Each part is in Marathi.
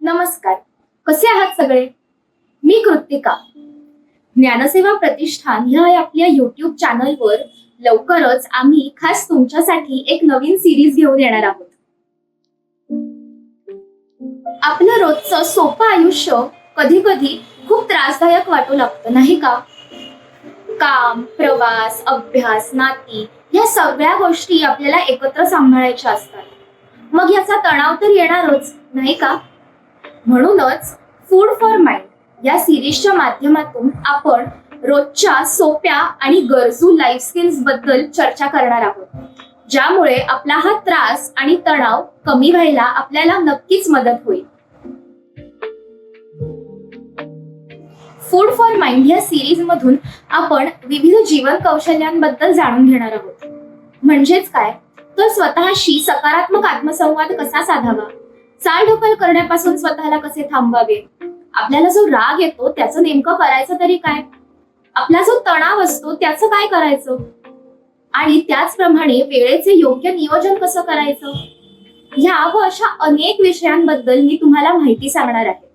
नमस्कार. कसे आहात सगळे? मी कृतिका. ज्ञानसेवा प्रतिष्ठान ह्या आपल्या युट्यूब चॅनलवर लवकरच आम्ही खास तुमच्यासाठी एक नवीन सिरीज घेऊन येणार आहोत. आपलं रोजचं सोपं आयुष्य कधी कधी खूप त्रासदायक वाटू लागतं नाही का? काम प्रवास अभ्यास नाती या सगळ्या गोष्टी आपल्याला एकत्र सांभाळायच्या असतात. मग याचा तणाव तर येणारच नाही का? म्हणूनच फूड फॉर माइंड या सिरीजच्या माध्यमातून आपण रोजच्या सोप्या आणि गरजू लाईफ स्किल्सबद्दल चर्चा करणार आहोत. ज्यामुळे आपला हा त्रास आणि तणाव कमी व्हायला आपल्याला नक्कीच मदत होईल. फूड फॉर माइंड या सिरीज मधून आपण विविध जीवन कौशल्यांबद्दल जाणून घेणार आहोत. म्हणजेच काय? तर स्वतःशी सकारात्मक आत्मसंवाद कसा साधावा? चालढकल करण्यापासून स्वतःला कसे थांबावे? आपल्याला जो राग येतो त्याचं नेमकं करायचं तरी काय? आपला जो तणाव असतो त्याचं काय करायचं? आणि त्याचप्रमाणे वेळेचे योग्य नियोजन कसं करायचं? ह्या व अशा अनेक विषयांबद्दल मी तुम्हाला माहिती सांगणार आहे.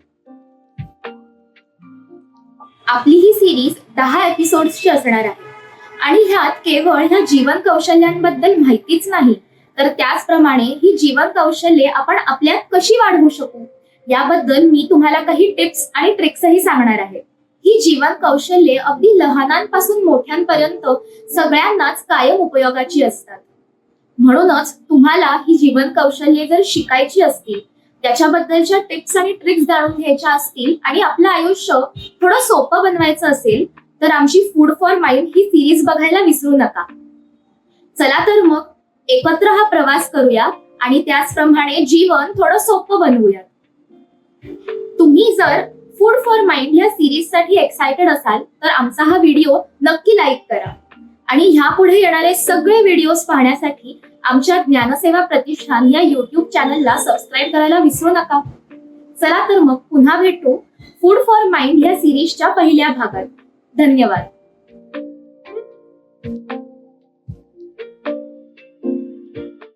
आपली ही सिरीज दहा एपिसोड्सची असणार आहे. आणि ह्यात केवळ ह्या जीवन कौशल्यांबद्दल माहितीच नाही. तर त्याचप्रमाणे ही जीवन कौशल्ये आपण आपल्यात कशी वाढवू शकू? याबद्दल मी तुम्हाला काही टिप्स आणि ट्रिक्सही सांगणार आहे. ही जीवन कौशल्ये अगदी लहानांपासून मोठ्यांपर्यंत सगळ्यांनाच कायम उपयोगाची असतात. म्हणूनच तुम्हाला ही जीवन कौशल्ये जर शिकायची असतील त्याच्याबद्दलच्या टिप्स आणि ट्रिक्स जाणून घ्यायच्या असतील आणि आपलं आयुष्य थोडं सोपं बनवायचं असेल तर आमची फूड फॉर माइंड ही सिरीज बघायला विसरू नका. चला तर मग एकत्र हा प्रवास करूया आणि त्याचप्रमाणे जीवन थोडं सोपं बनवूया तुम्ही जर फूड फॉर माइंड या सिरीजसाठी एक्सायटेड असाल तर आमचा हा व्हिडिओ नक्की लाईक करा. आणि ह्यापुढे येणारे सगळे व्हिडिओज पाहण्यासाठी आमच्या ज्ञानसेवा प्रतिष्ठान या युट्यूब चॅनलला सबस्क्राईब करायला विसरू नका. चला तर मग पुन्हा भेटू फूड फॉर माइंड या सिरीजच्या पहिल्या भागात. धन्यवाद.